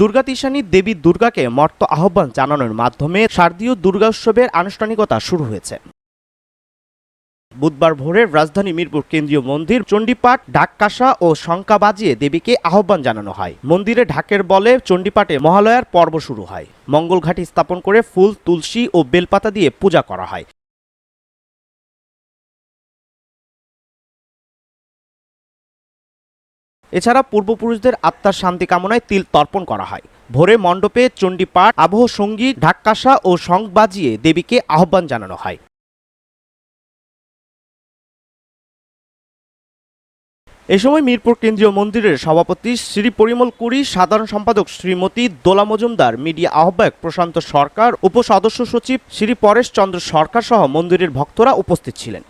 দুর্গাতিশানী দেবী দুর্গাকে মর্ত আহ্বান জানানোর মাধ্যমে শারদীয় দুর্গা উৎসবের আনুষ্ঠানিকতা শুরু হয়েছে। বুধবার ভোরে রাজধানী মিরপুর কেন্দ্রীয় মন্দির, চণ্ডীপাঠ ঢাককাসা ও শঙ্কা বাজিয়ে দেবীকে আহ্বান জানানো হয়। মন্দিরে ঢাকের বলে চণ্ডীপাঠে মহালয়ার পর্ব শুরু হয়। মঙ্গলঘাটি স্থাপন করে ফুল, তুলসী ও বেলপাতা দিয়ে পূজা করা হয়। এছাড়া পূর্বপুরুষদের আত্মার শান্তি কামনায় তিল তর্পণ করা হয়। ভোরে মণ্ডপে চণ্ডীপাঠ, আবহ সংগীত ঢাককাসা ও শঙ্খ বাজিয়ে দেবীকে আহ্বান জানানো হয়। এ সময় মিরপুর কেন্দ্রীয় মন্দিরের সভাপতি শ্রী পরিমল কুড়ি সাধারণ সম্পাদক শ্রীমতী দোলা মজুমদার, মিডিয়া আহ্বায়ক প্রশান্ত সরকার উপসদস্য সচিব শ্রী পরেশ চন্দ্র সরকার সহ মন্দিরের ভক্তরা উপস্থিত ছিলেন।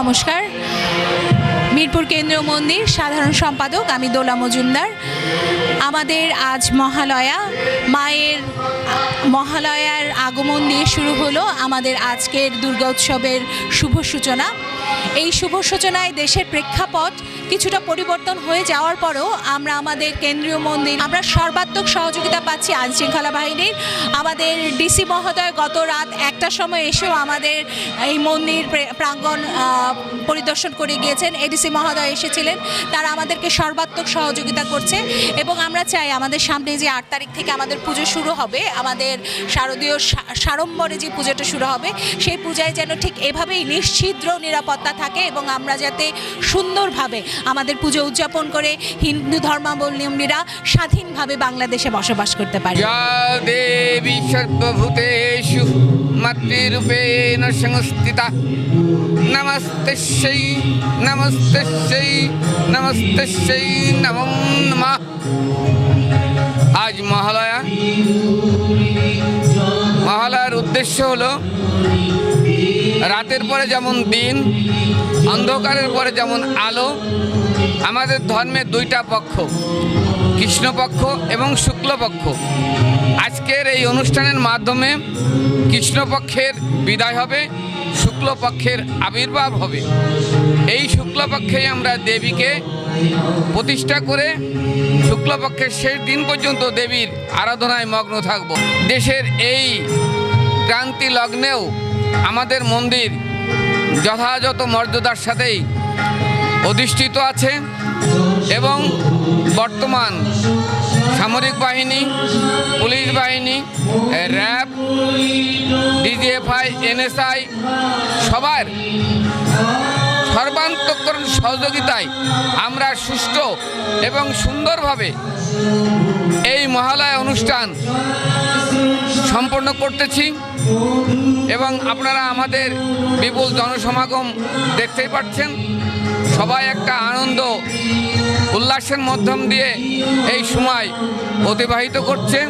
নমস্কার। মিরপুর কেন্দ্রীয় মন্দির, সাধারণ সম্পাদক আমি দোলা মজুমদার। আমাদের আজ মহালয়া, মায়ের মহালয়ার আগমন দিয়ে শুরু হলো আমাদের আজকের দুর্গা উৎসবের শুভ সূচনা। এই শুভ সূচনায় দেশের প্রেক্ষাপট কিছুটা পরিবর্তন হয়ে যাওয়ার পরেও আমরা আমাদের কেন্দ্রীয় মন্দির, আমরা সর্বাত্মক সহযোগিতা পাচ্ছি আইন শৃঙ্খলা বাহিনীর। আমাদের ডিসি মহোদয় গত রাত একটার সময় এসেও আমাদের এই মন্দির প্রে- প্রাঙ্গণ পরিদর্শন করে গিয়েছেন। এডিসি মহোদয় এসেছিলেন। তারা আমাদেরকে সর্বাত্মক সহযোগিতা করছে এবং আমরা চাই আমাদের সামনে যে আট তারিখ থেকে আমাদের পুজো শুরু হবে, আমাদের শারদীয় সাড়ম্বরে যে পুজোটা শুরু হবে, সেই পূজায় যেন ঠিক এভাবেই নিশ্ছিদ্র নিরাপত্তা থাকে এবং আমরা যাতে সুন্দরভাবে আমাদের পুজো উদযাপন করে হিন্দু ধর্মাবলম্বীরা স্বাধীনভাবে বাংলাদেশে বসবাস করতে পারে। দেবী সর্বভূতেষু, মাতৃরূপেণ সংস্থিতা। নমস্তে সেই নমস্তে সেই নমস্তে সেই নম নমঃ। আজ মহালয়া। মহালয়ার উদ্দেশ্য হলো রাতের পরে যেমন দিন, অন্ধকারের পরে যেমন আলো, আমাদের ধর্মের দুইটা পক্ষ, কৃষ্ণপক্ষ এবং শুক্লপক্ষ। আজকের এই অনুষ্ঠানের মাধ্যমে কৃষ্ণপক্ষের বিদায় হবে, শুক্লপক্ষের আবির্ভাব হবে। এই শুক্লপক্ষেই আমরা দেবীকে প্রতিষ্ঠা করে শুক্লপক্ষের শেষ দিন পর্যন্ত দেবীর আরাধনায় মগ্ন থাকব। দেশের এই ক্রান্তি লগ্নেও আমাদের মন্দির যথাযথ মর্যাদার সাথেই অধিষ্ঠিত আছে এবং বর্তমান সামরিক বাহিনী, পুলিশ বাহিনী, র্যাব, ডিজিএফআই, এনএসআই সবার সর্বান্তকরণ সহযোগিতায় আমরা সুষ্ঠু এবং সুন্দরভাবে এই মহালয় অনুষ্ঠান সম্পন্ন করতেছি এবং আপনারা আমাদের বিপুল জনসমাগম দেখতেই পাচ্ছেন। সবাই একটা আনন্দ, উল্লাসের মাধ্যম দিয়ে এই সময় অতিবাহিত করছে।